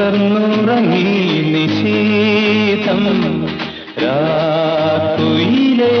നുകർന്നുറങ്ങി നിശീതം രാക്കുയിലേ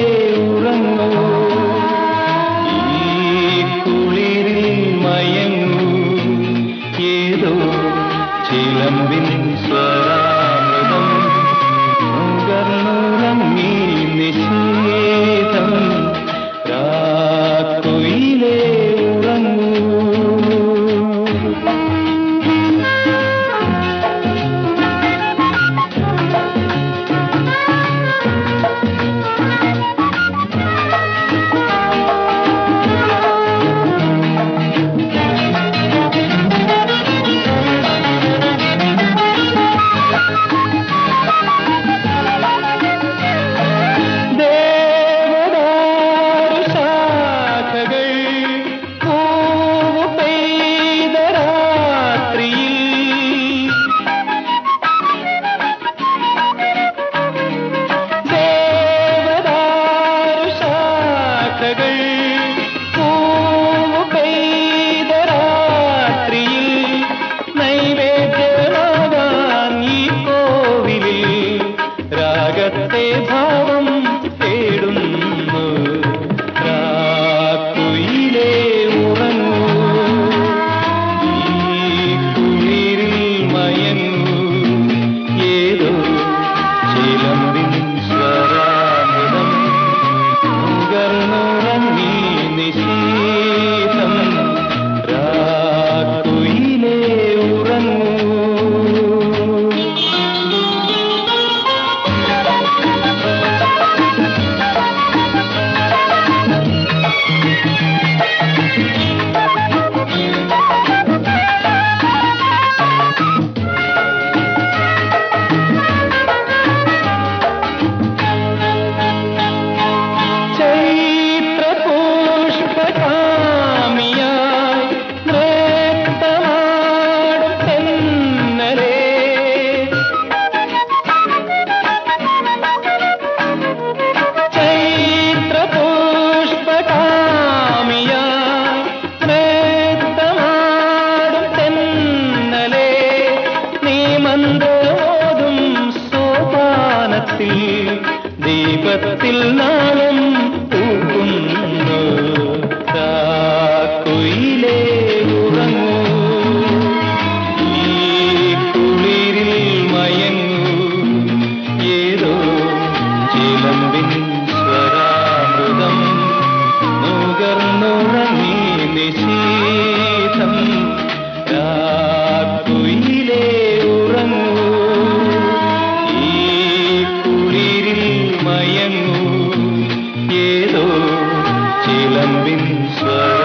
സോപാനത്തിൽ ദീപത്തിൽ നാളെ silam bin sa